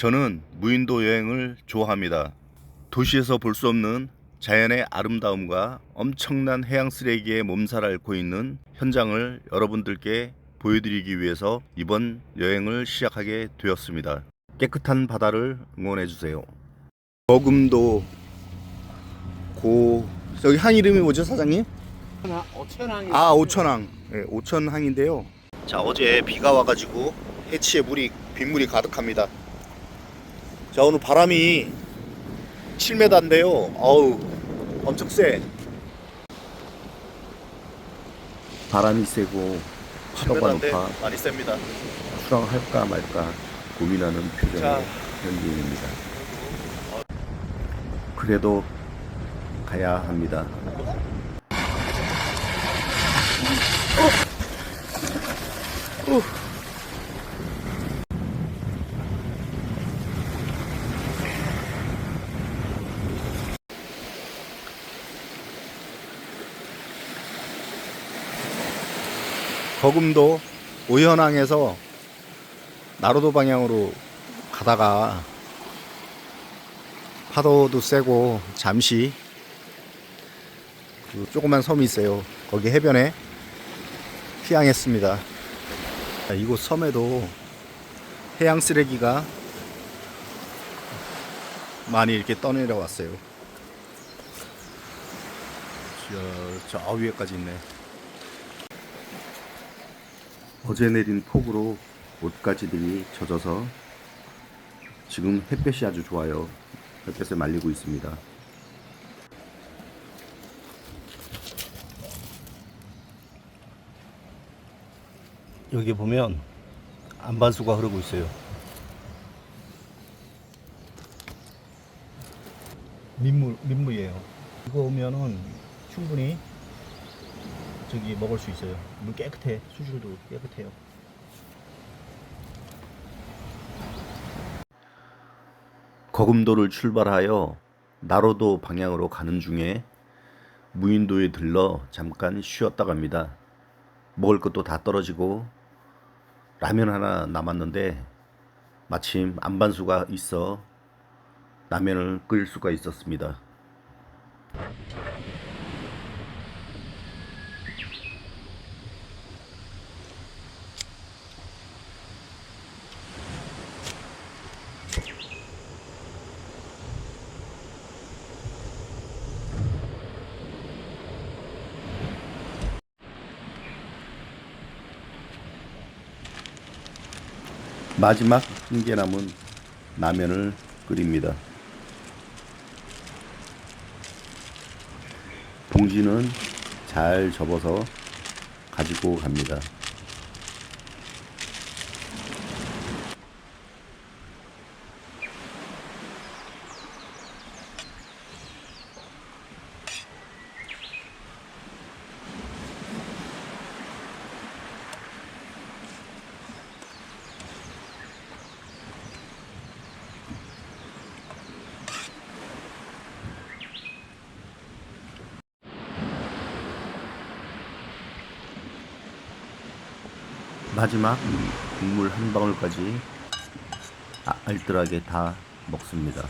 저는 무인도 여행을 좋아합니다. 도시에서 볼 수 없는 자연의 아름다움과 엄청난 해양 쓰레기에 몸살 앓고 있는 현장을 여러분들께 보여드리기 위해서 이번 여행을 시작하게 되었습니다. 깨끗한 바다를 응원해 주세요. 거금도 고 여기 항 이름이 뭐죠 사장님? 오천항이 아 오천항 네, 오천항인데요 자 어제 비가 와가지고 해치에 물이 빗물이 가득합니다 자 오늘 바람이 7m인데요. 어우 엄청 세. 바람이 세고 파도가 높아 많이 셉니다. 출항할까 말까 고민하는 표정의 자. 현진입니다. 그래도 가야 합니다 거금도 오현항에서 나로도 방향으로 가다가 파도도 세고 잠시 그 조그만 섬이 있어요. 거기 해변에 피항했습니다. 자, 이곳 섬에도 해양 쓰레기가 많이 이렇게 떠내려 왔어요. 저, 저 위에까지 있네. 어제 내린 폭우로 옷가지들이 젖어서 지금 햇볕이 아주 좋아요. 햇볕에 말리고 있습니다. 여기 보면 안반수가 흐르고 있어요. 민물 민물이에요. 이거 오면은 충분히 저기 먹을 수 있어요. 물 깨끗해. 수질도 깨끗해요. 거금도를 출발하여 나로도 방향으로 가는 중에 무인도에 들러 잠깐 쉬었다 갑니다. 먹을 것도 다 떨어지고 라면 하나 남았는데 마침 안반수가 있어 라면을 끓일 수가 있었습니다. 마지막 한 개 남은 라면을 끓입니다. 봉지는 잘 접어서 가지고 갑니다. 마지막 국물 한 방울까지 아- 알뜰하게 다 먹습니다.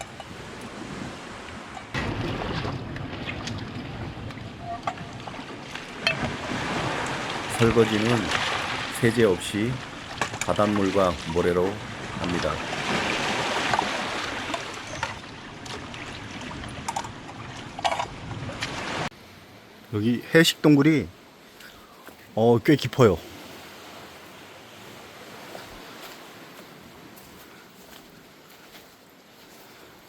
설거지는 세제 없이 바닷물과 모래로 합니다. 여기 해식 동굴이 어, 꽤 깊어요.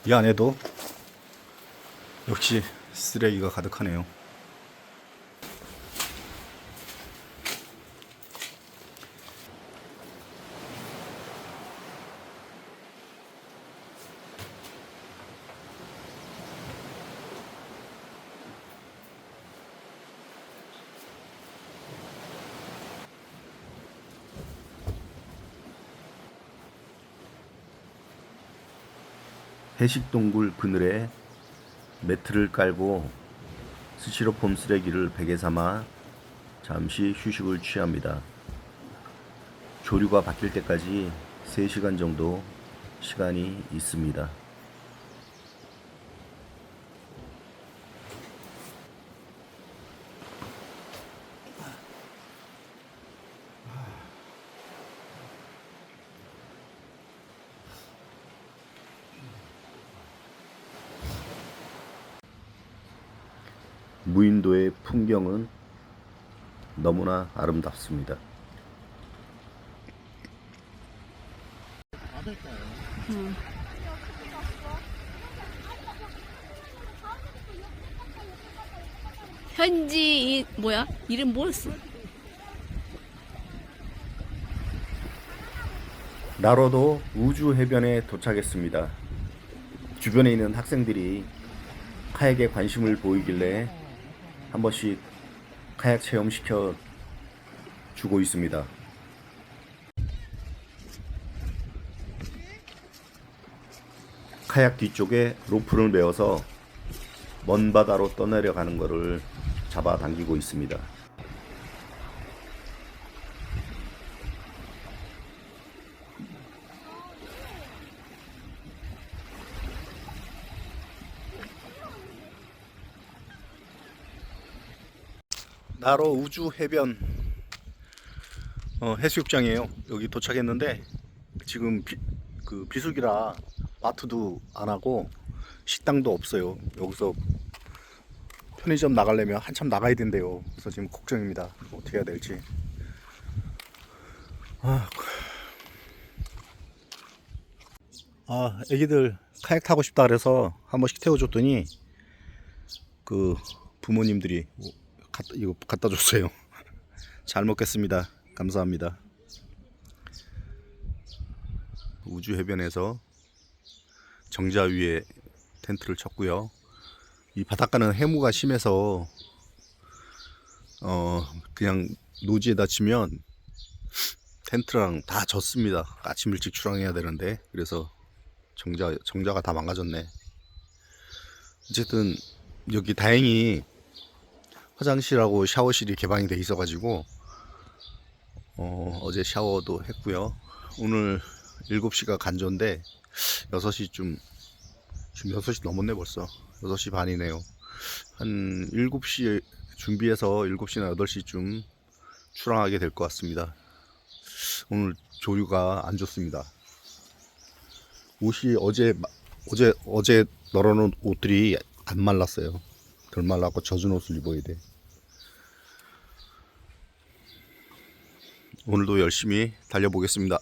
이 안에도 역시 쓰레기가 가득하네요. 해식동굴 그늘에 매트를 깔고 스티로폼 쓰레기를 베개 삼아 잠시 휴식을 취합니다. 조류가 바뀔 때까지 3시간 정도 시간이 있습니다. 무인도의 풍경은 너무나 아름답습니다. 현지 이 뭐야? 이름 뭐였어? 나로도 우주 해변에 도착했습니다. 주변에 있는 학생들이 카약에 관심을 보이길래 한 번씩 카약 체험시켜 주고 있습니다. 카약 뒤쪽에 로프를 메어서 먼 바다로 떠내려가는 것을 잡아당기고 있습니다. 나로 우주 해변 어, 해수욕장이에요. 여기 도착했는데 지금 비, 그 비수기라 마트도 안 하고 식당도 없어요. 여기서 편의점 나가려면 한참 나가야 된대요. 그래서 지금 걱정입니다. 어떻게 해야 될지. 아, 아 애기들 카약 타고 싶다 그래서 한 번씩 태워줬더니 그 부모님들이 갖다, 이거 갖다 줬어요. 잘 먹겠습니다. 감사합니다. 우주 해변에서 정자 위에 텐트를 쳤고요. 이 바닷가는 해무가 심해서 어 그냥 노지에다 치면 텐트랑 다 젖습니다. 아침 일찍 출항해야 되는데 그래서 정자 정자가 다 망가졌네. 어쨌든 여기 다행히 화장실하고 샤워실이 개방이 돼 있어가지고 어, 어제 샤워도 했고요. 오늘 7시가 간조인데 6시쯤 지금 6시 넘었네 벌써 6시 반이네요. 한 7시에 준비해서 7시나 8시쯤 출항하게 될 것 같습니다. 오늘 조류가 안 좋습니다. 옷이 어제 마- 어제 어제 널어놓은 옷들이 안 말랐어요. 덜 말랐고 젖은 옷을 입어야 돼. 오늘도 열심히 달려보겠습니다.